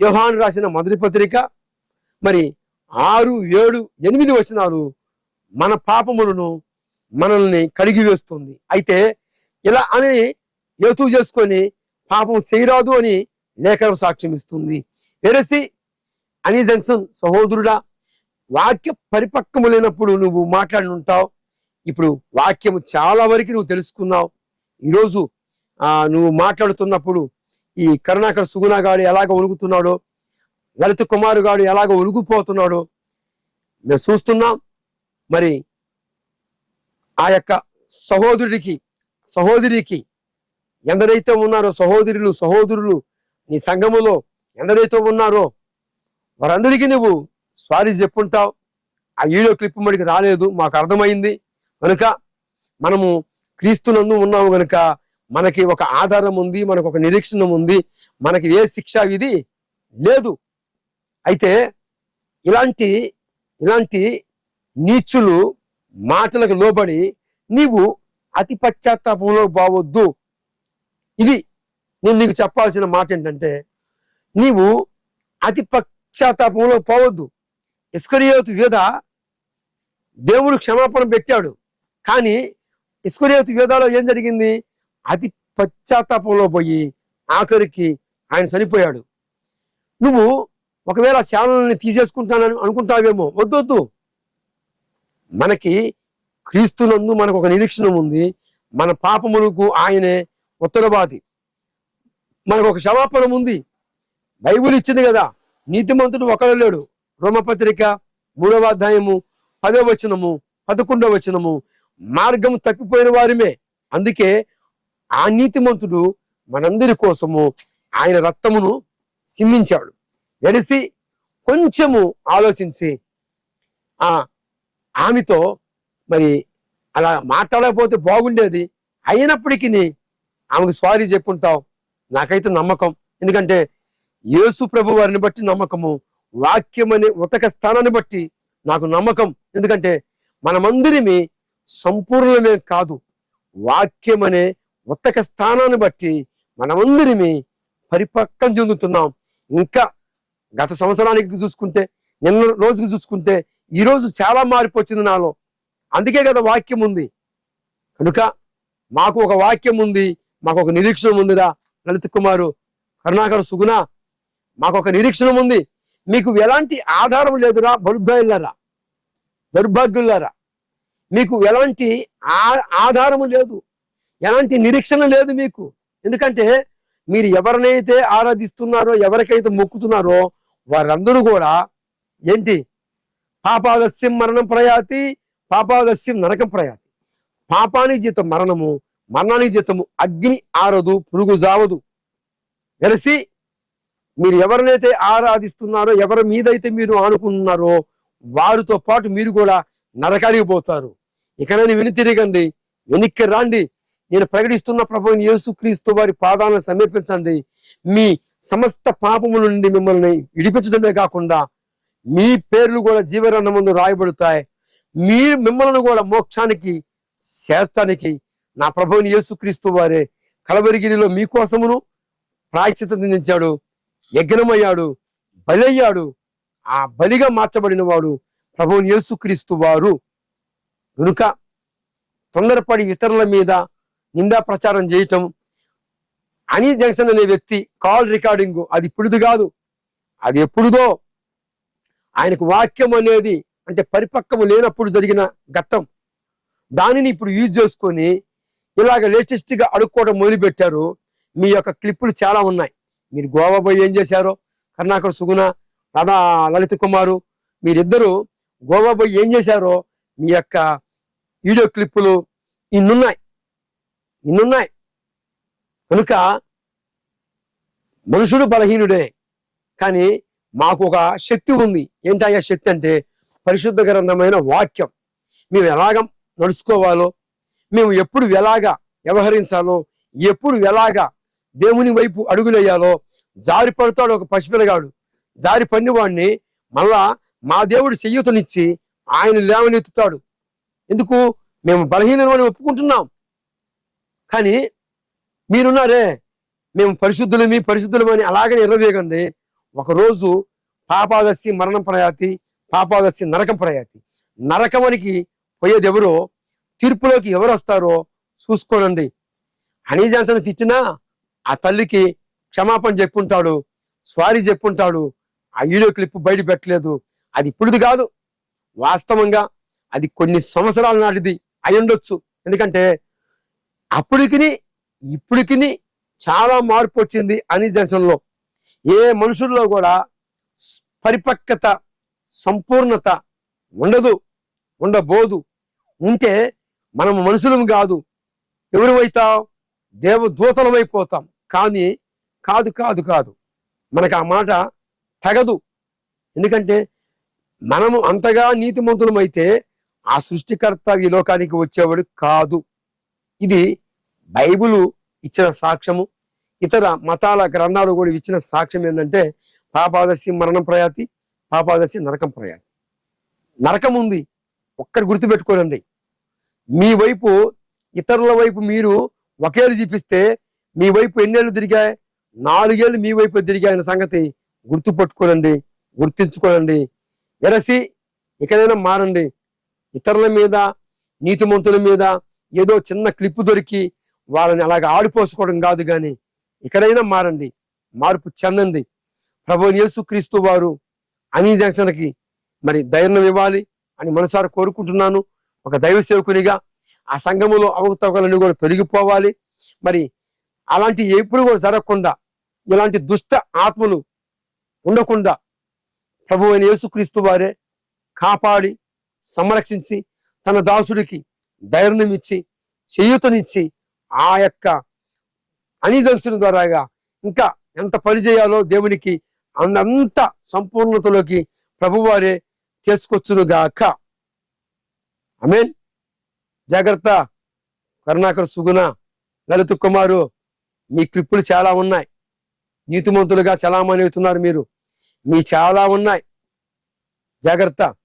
యోహాన్ రాసిన మొదటి పత్రిక. మరి ఆరు ఏడు ఎనిమిది వచనాలు మన పాపములను మనల్ని కడిగి వేస్తుంది. అయితే ఇలా అని యోతు చేసుకొని పాపం చేయరాదు అని లేఖనం సాక్ష్యం ఇస్తుంది. వెరసి అని జంక్షన్ సహోదరుడా వాక్య పరిపక్వము లేనప్పుడు నువ్వు మాట్లాడి ఉంటావు. ఇప్పుడు వాక్యం చాలా వరకు నువ్వు తెలుసుకున్నావు. ఈరోజు నువ్వు మాట్లాడుతున్నప్పుడు ఈ కరుణాకర్ సుగుణగాడు ఎలాగ ఒలుగుతున్నాడో లలిత కుమారు గాడు ఎలాగ ఒలుగుపోతున్నాడో మేము చూస్తున్నాం. మరి ఆ యొక్క సహోదరుడికి సహోదరికి ఎందరైతే ఉన్నారో సహోదరులు సహోదరులు నీ సంఘములో ఎందరైతే ఉన్నారో వారందరికీ నువ్వు సారీ చెప్పుంటావు. ఆ వీడియో క్లిప్ మనకి రాలేదు మాకు అర్థమైంది. కనుక మనము క్రీస్తునందు ఉన్నాము కనుక మనకి ఒక ఆధారం ఉంది మనకు ఒక నిరీక్షణ ఉంది మనకి ఏ శిక్షా విధి లేదు. అయితే ఇలాంటి ఇలాంటి నీచులు మాటలకు లోబడి నీవు అతి పశ్చాత్తాపంలో బావద్దు. ఇది నేను నీకు చెప్పాల్సిన మాట ఏంటంటే నీవు అతి పశ్చాత్తాపంలో పోవద్దు. ఇస్కరియోతు వేద దేవుడు క్షమాపణ పెట్టాడు. కానీ ఇస్కరియోతు వేదాలో ఏం జరిగింది? అతి పశ్చాత్తాపంలో పోయి ఆఖరికి ఆయన చనిపోయాడు. నువ్వు ఒకవేళ సేవలని తీసేసుకుంటానని అనుకుంటావేమో వద్దొద్దు మనకి క్రీస్తునందు మనకు ఒక నిరీక్షణ ఉంది. మన పాపములకు ఆయనే ఉత్తరవాది. మనకు ఒక క్షమాపణ ఉంది. బైబుల్ ఇచ్చింది కదా నీతిమంతుడు ఒకడు లేడు. రోమపత్రిక మూడవ అధ్యాయము పదవ వచనము పదకొండవ వచనము మార్గం తప్పిపోయిన వారిమే. అందుకే ఆ నీతిమంతుడు మనందరి కోసము ఆయన రక్తమును సిమ్మించాడు వెలిసి కొంచెము ఆలోచించి ఆ ఆమెతో మరి అలా మాట్లాడకపోతే బాగుండేది. అయినప్పటికీ ఆమెకు సారీ చెప్పుంటావు. నాకైతే నమ్మకం. ఎందుకంటే యేసు ప్రభు వారిని బట్టి నమ్మకము వాక్యం అనే ఉతక స్థానాన్ని బట్టి నాకు నమ్మకం. ఎందుకంటే మనమందరిమి సంపూర్ణమే కాదు. వాక్యం అనే ఉత్తక స్థానాన్ని బట్టి మనమందరినీ పరిపక్వం చెందుతున్నాం. ఇంకా గత సంవత్సరానికి చూసుకుంటే నిన్న రోజుకి చూసుకుంటే ఈరోజు చాలా మార్పు వచ్చింది నాలో. అందుకే కదా వాక్యం ఉంది. కనుక మాకు ఒక వాక్యం ఉంది మాకు ఒక నిరీక్షణ ఉందిరా లలిత్ కుమారు. కరుణాకర్ సుగుణ మాకు ఒక నిరీక్షణ ఉంది. మీకు ఎలాంటి ఆధారం లేదురా బరుద్దాయిల్లారా దౌర్భాగ్యులారా. మీకు ఎలాంటి ఆ- ఆధారము లేదు. ఎలాంటి నిరీక్షణ లేదు మీకు. ఎందుకంటే మీరు ఎవరినైతే ఆరాధిస్తున్నారో ఎవరికైతే మొక్కుతున్నారో వారందరూ కూడా ఏంటి? పాపాదస్యం మరణం ప్రయాతి పాపాదస్యం నరకం ప్రయాతి. పాపానికి జీతం మరణము మరణానికి జీతము అగ్ని ఆరదు పురుగు జావదు. కలిసి మీరు ఎవరినైతే ఆరాధిస్తున్నారో ఎవరి మీదైతే మీరు ఆనుకుంటున్నారో వారితో పాటు మీరు కూడా నరకానికి పోతారు. ఇకనైనా విని తిరగండి వెనక్కి రాండి. నేను ప్రకటిస్తున్న ప్రభు యేసుక్రీస్తు వారి పాదాలను సమర్పించండి మీ సమస్త పాపముల నుండి మిమ్మల్ని విడిపించడమే కాకుండా మీ పేర్లు కూడా జీవరణ ముందు రాయబడతాయి. మీ మిమ్మల్ని కూడా మోక్షానికి శాస్త్రానికి నా ప్రభువుని యేసుక్రీస్తు వారే కలవరిగిరిలో మీకోసమును ప్రాయశ్చితం దించాడు యజ్ఞమయ్యాడు బలయ్యాడు. ఆ బలిగా మార్చబడిన వాడు ప్రభువుని యేసుక్రీస్తు వారు. కనుక తొందరపడి ఇతరుల మీద నిందా ప్రచారం చేయటం. అని జంక్షన్ అనే వ్యక్తి కాల్ రికార్డింగ్. అది ఇప్పుడుది కాదు. అది ఎప్పుడుదో. ఆయనకు వాక్యం అనేది అంటే పరిపక్వం లేనప్పుడు జరిగిన ఘట్టం. దానిని ఇప్పుడు యూజ్ చేసుకొని ఇలాగ లేటెస్ట్గా అడుక్కోవడం మొదలుపెట్టారు. మీ యొక్క క్లిప్పులు చాలా ఉన్నాయి. మీరు గోవా పోయి ఏం చేశారో? కర్ణాకర్ సుగుణ రాధా లలిత కుమారు మీరిద్దరూ గోవా పోయి ఏం చేశారో? మీ యొక్క వీడియో క్లిప్పులు ఇన్నున్నాయి. ఇన్నున్నాయి. కనుక మనుషుడు బలహీనుడే కానీ మాకు ఒక శక్తి ఉంది. ఏంటయ్యా శక్తి అంటే పరిశుద్ధ గ్రంథమైన వాక్యం. మేము ఎలాగ నడుచుకోవాలో మేము ఎప్పుడు ఎలాగా వ్యవహరించాలో ఎప్పుడు ఎలాగా దేవుని వైపు అడుగులేయాలో జారి పడతాడు ఒక పసిపిల్లగాడు. జారి పడినవాడిని మళ్ళా మా దేవుడు చెయ్యూతనిచ్చి ఆయన లేవనెత్తుతాడు. ఎందుకు? మేము బలహీనమని ఒప్పుకుంటున్నాం. కానీ మీరున్నారే మేము పరిశుద్ధులమి పరిశుద్ధులమని అలాగే ఎర్రవేయకండి. ఒకరోజు పాపాదశి మరణం ప్రయాతి పాపాదస్సి నరకం ప్రయాతి. నరకమనికి పోయేది ఎవరో తీర్పులోకి ఎవరు వస్తారో చూసుకోనండి. హనీ జాన్సన్ తిట్టినా ఆ తల్లికి క్షమాపణ చెప్పుంటాడు స్వారీ చెప్పుంటాడు ఆ వీడియో క్లిప్ బయట పెట్టలేదు. అది ఇప్పుడుది కాదు. వాస్తవంగా అది కొన్ని సంవత్సరాల నాటిది అయ్యుండొచ్చు. ఎందుకంటే అప్పటికిని ఇప్పటికిని చాలా మార్పు వచ్చింది అని దేశంలో. ఏ మనుషుల్లో కూడా పరిపక్వత సంపూర్ణత ఉండదు ఉండబోదు. ఉంటే మనం మనుషులం కాదు. ఎవరివైతాం దేవదూతలమైపోతాం కానీ కాదు కాదు కాదు. మనకు ఆ మాట తగదు. ఎందుకంటే మనము అంతగా నీతిమంతులమైతే ఆ సృష్టికర్త ఈ లోకానికి వచ్చేవాడు కాదు. ఇది బైబిలు ఇచ్చిన సాక్ష్యము. ఇతర మతాల గ్రంథాలు కూడా ఇచ్చిన సాక్ష్యం ఏంటంటే పాపాదశి మరణం ప్రయాతి పాపాదశి నరకం ప్రయాతి. నరకం ఉంది. ఒక్కరు గుర్తుపెట్టుకోనండి. మీ వైపు ఇతరుల వైపు మీరు ఒకేళ్ళు చూపిస్తే మీ వైపు ఎన్నేళ్ళు తిరిగాయి? నాలుగేళ్ళు మీ వైపు తిరిగాయన్న సంగతి గుర్తుపట్టుకోనండి గుర్తించుకోనండి. వెరసి ఇకనైనా మారండి. ఇతరుల మీద నీతిమంతుల మీద ఏదో చిన్న క్లిప్ దొరికి వాళ్ళని అలాగ ఆడిపోసుకోవడం కాదు కానీ ఇక్కడైనా మారండి. మార్పు చెందండి. ప్రభు యేసుక్రీస్తు వారు అనీ జంక్షన్కి మరి ధైర్యం ఇవ్వాలి అని మనసారి కోరుకుంటున్నాను. ఒక దైవ సేవకునిగా ఆ సంఘములో అవకతవకలన్నీ కూడా తొలగిపోవాలి. మరి అలాంటి ఎప్పుడు కూడా జరగకుండా ఇలాంటి దుష్ట ఆత్మలు ఉండకుండా ప్రభు అయిన యేసుక్రీస్తు వారే కాపాడి సంరక్షించి తన దాసుడికి ధైర్యం ఇచ్చి చేయూతనిచ్చి ఆ యొక్క అనిజంక్షన్ ద్వారాగా ఇంకా ఎంత పని చేయాలో దేవునికి అంత సంపూర్ణతలోకి ప్రభువారే తీసుకొచ్చునుగాక అమేన్ జాగ్రత్త. కరుణాకర్ సుగుణ. లలిత కుమారు మీ క్లిప్పులు చాలా ఉన్నాయి. నీతిమంతులుగా చలామణి అవుతున్నారు మీరు. మీ చాలా ఉన్నాయి. జాగ్రత్త.